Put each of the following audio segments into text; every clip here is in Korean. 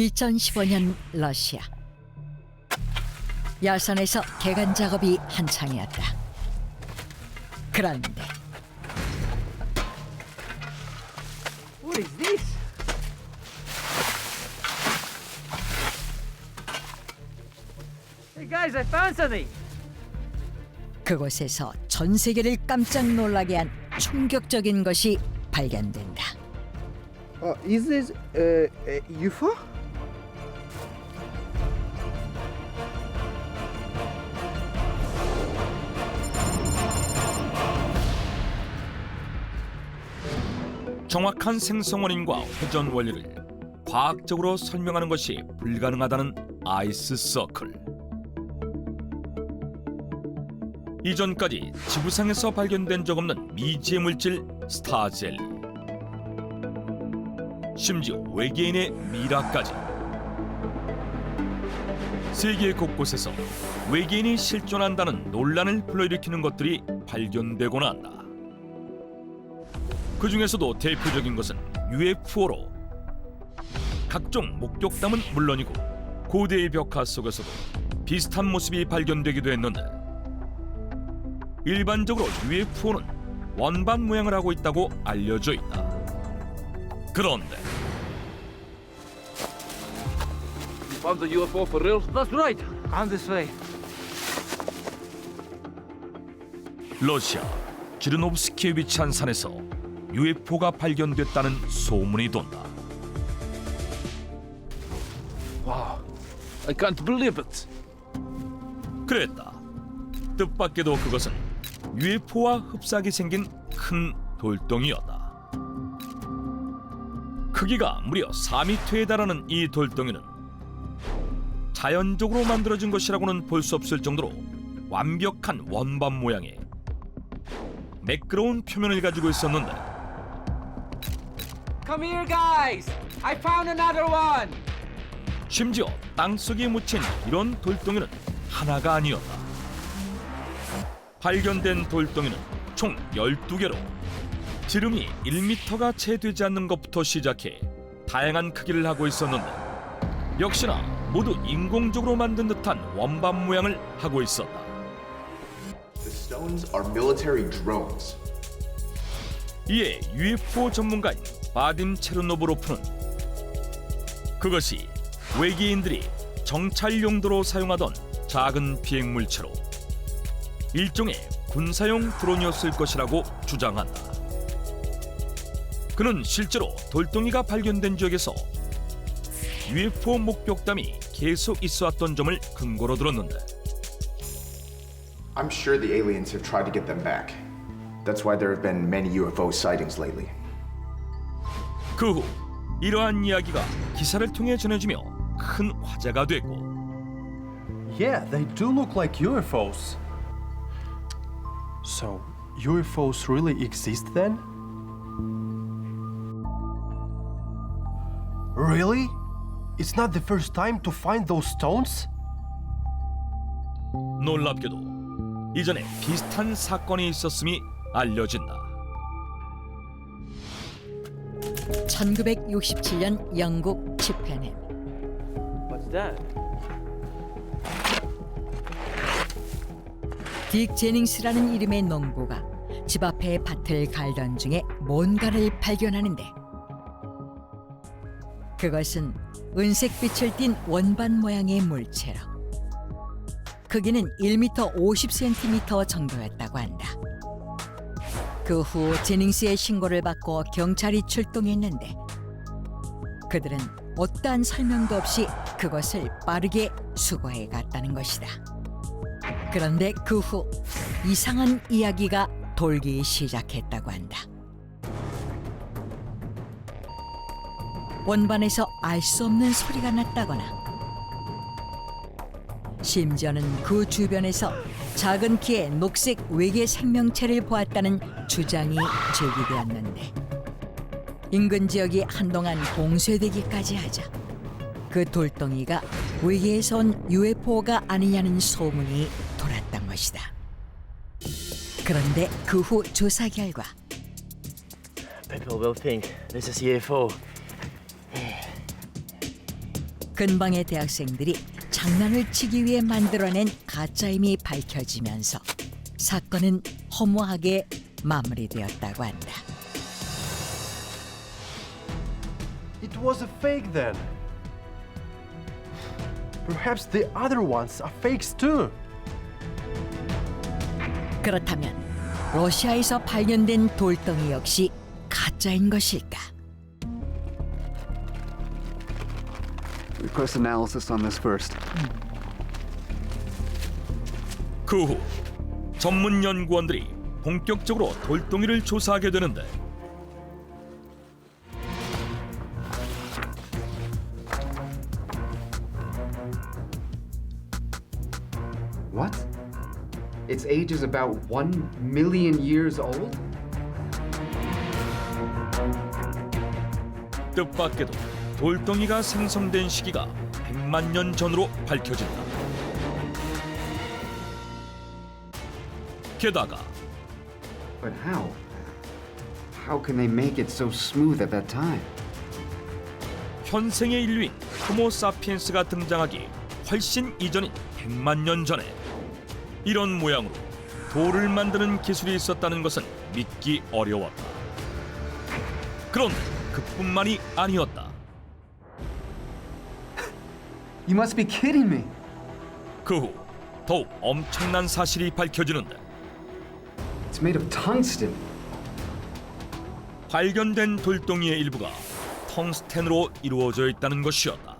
2015년 러시아 야선에서 개간 작업이 한창이었다. 그런데 What is this? Hey guys, I found something. 그곳에서 전 세계를 깜짝 놀라게 한 충격적인 것이 발견된다. Uh, is this uh, a UFO? 정확한 생성 원인과 회전 원리를 과학적으로 설명하는 것이 불가능하다는 아이스 서클. 이전까지 지구상에서 발견된 적 없는 미지의 물질 스타젤리. 심지어 외계인의 미라까지. 세계 곳곳에서 외계인이 실존한다는 논란을 불러일으키는 것들이 발견되곤 한다. 그 중에서도 대표적인 것은 UFO로 각종 목격담은 물론이고 고대의 벽화 속에서도 비슷한 모습이 발견되기도 했는데 일반적으로 UFO는 원반 모양을 하고 있다고 알려져 있다. 그런데 You found the UFO for real? That's right. On this way. 러시아 지르노브스키에 위치한 산에서 UFO가 발견됐다는 소문이 돈다. Wow. I can't believe it. 그랬다. 뜻밖에도 그것은 UFO와 흡사하게 생긴 큰 돌덩이였다. 크기가 무려 4미터에 달하는 이 돌덩이는 자연적으로 만들어진 것이라고는 볼 수 없을 정도로 완벽한 원반 모양의 매끄러운 표면을 가지고 있었는데 Come here, guys. I found another one. 심지어 땅속에 묻힌 이런 돌덩이는 하나가 아니었다. 발견된 돌덩이는 총 12개로 지름이 1m가 채 되지 않는 것부터 시작해 다양한 크기를 하고 있었는데 역시나 모두 인공적으로 만든 듯한 원반 모양을 하고 있었다. The stones are military drones. 이에 UFO 전문가인 바딤 체르노브로프는 그것이 외계인들이 정찰 용도로 사용하던 작은 비행 물체로 일종의 군사용 드론이었을 것이라고 주장한다. 그는 실제로 돌덩이가 발견된 지역에서 UFO 목격담이 계속 있어왔던 점을 근거로 들었는데 I'm sure the aliens have tried to get them back. That's why there have been many UFO sightings lately. 그 후 이러한 이야기가 기사를 통해 전해지며 큰 화제가 됐고 Yeah, they do look like UFOs. So, UFOs really exist then? Really? It's not the first time to find those stones? 놀랍게도 이전에 비슷한 사건이 있었음이 알려진다. 1967년 영국 What's that? 딕 제닝스라는 이름의 농부가 집 앞의 밭을 갈던 중에 뭔가를 발견하는데 그것은 은색빛을 띤 원반 모양의 물체로 크기는 1m 50cm 정도였다고 한다. 그 후 제닝스의 신고를 받고 경찰이 출동했는데 그들은 어떠한 설명도 없이 그것을 빠르게 수거해 갔다는 것이다. 그런데 그 후 이상한 이야기가 돌기 시작했다고 한다. 원반에서 알 수 없는 소리가 났다거나 심지어는 그 주변에서 작은 키의 녹색 외계 생명체를 보았다는 주장이 제기되었는데 인근 지역이 한동안 봉쇄되기까지 하자 그 돌덩이가 외계에서 온 UFO가 아니냐는 소문이 돌았던 것이다. 그런데 그 후 조사 결과 People will think this is UFO. 근방의 대학생들이 장난을 치기 위해 만들어낸 가짜임이 밝혀지면서 사건은 허무하게 마무리되었다고 한다. It was a fake then. Perhaps the other ones are fakes too. 그렇다면 러시아에서 발견된 돌덩이 역시 가짜인 것일까? Request analysis on this first. 그 후 전문 연구원들이 본격적으로 돌덩이를 조사하게 되는데 What? Its age is about one million years old? 뜻밖에도 돌덩이가 생성된 시기가 100만 년 전으로 밝혀진다. 게다가 But how? How can they make it so smooth at that time? 현생의 인류인 호모사피엔스가 등장하기 훨씬 이전인 100만 년 전에 이런 모양으로 돌을 만드는 기술이 있었다는 것은 믿기 어려웠다. 그런데 그뿐만이 아니었다. You must be kidding me. 그 후 더욱 엄청난 사실이 밝혀지는데 It's made of tungsten. 발견된 돌덩이의 일부가 텅스텐으로 이루어져 있다는 것이었다.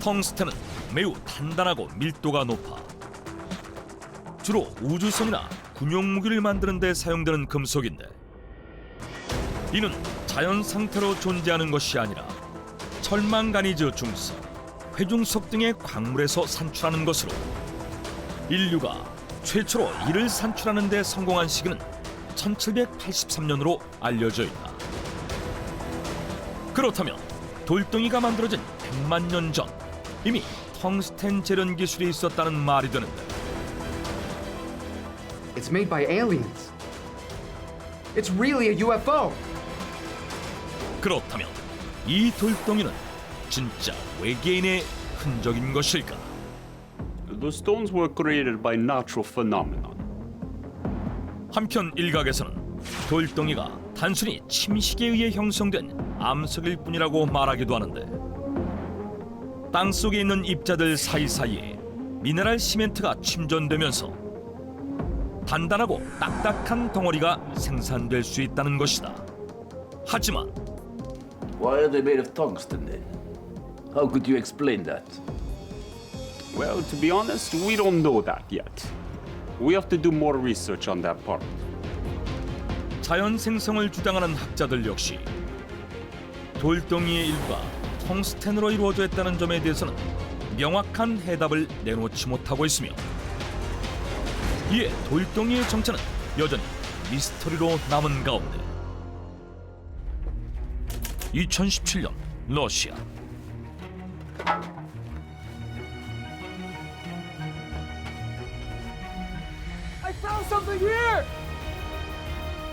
텅스텐은 매우 단단하고 밀도가 높아 주로 우주선이나 군용 무기를 만드는 데 사용되는 금속인데 이는 자연 상태로 존재하는 것이 아니라 철망가니즈 중석, 회중석 등의 광물에서 산출하는 것으로 인류가 최초로 이를 산출하는 데 성공한 시기는 1783년으로 알려져 있다. 그렇다면 돌덩이가 만들어진 100만 년 전 이미 텅스텐 재련 기술이 있었다는 말이 되는데 It's made by aliens. It's really a UFO. 그렇다면 이 돌덩이는 진짜 외계인의 흔적인 것일까? The stones were created by natural phenomenon. 한편 일각에서는 돌덩이가 단순히 침식에 의해 형성된 암석일 뿐이라고 말하기도 하는데 땅 속에 있는 입자들 사이사이에 미네랄 시멘트가 침전되면서 단단하고 딱딱한 덩어리가 생산될 수 있다는 것이다. 하지만 Why are they made of tungsten then? How could you explain that? Well, to be honest, we don't know that yet. We have to do more research on that part. 자연 생성을 주장하는 학자들 역시 돌덩이의 일부가 텅스텐으로 이루어져 있다는 점에 대해서는 명확한 해답을 내놓지 못하고 있으며 이에 돌덩이의 정체는 여전히 미스터리로 남은 가운데 2017년 러시아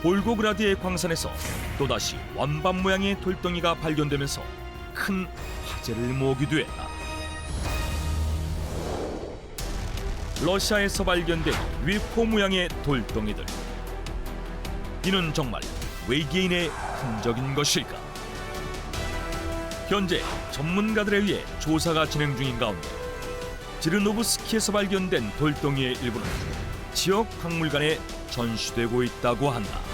볼고그라드의 광산에서 또다시 원반 모양의 돌덩이가 발견되면서 큰 화제를 모으기도 했다. 러시아에서 발견된 위포 모양의 돌덩이들. 이는 정말 외계인의 흔적인 것일까? 현재 전문가들에 의해 조사가 진행 중인 가운데 지르노브스키에서 발견된 돌덩이의 일부는 지역 박물관에 전시되고 있다고 한다.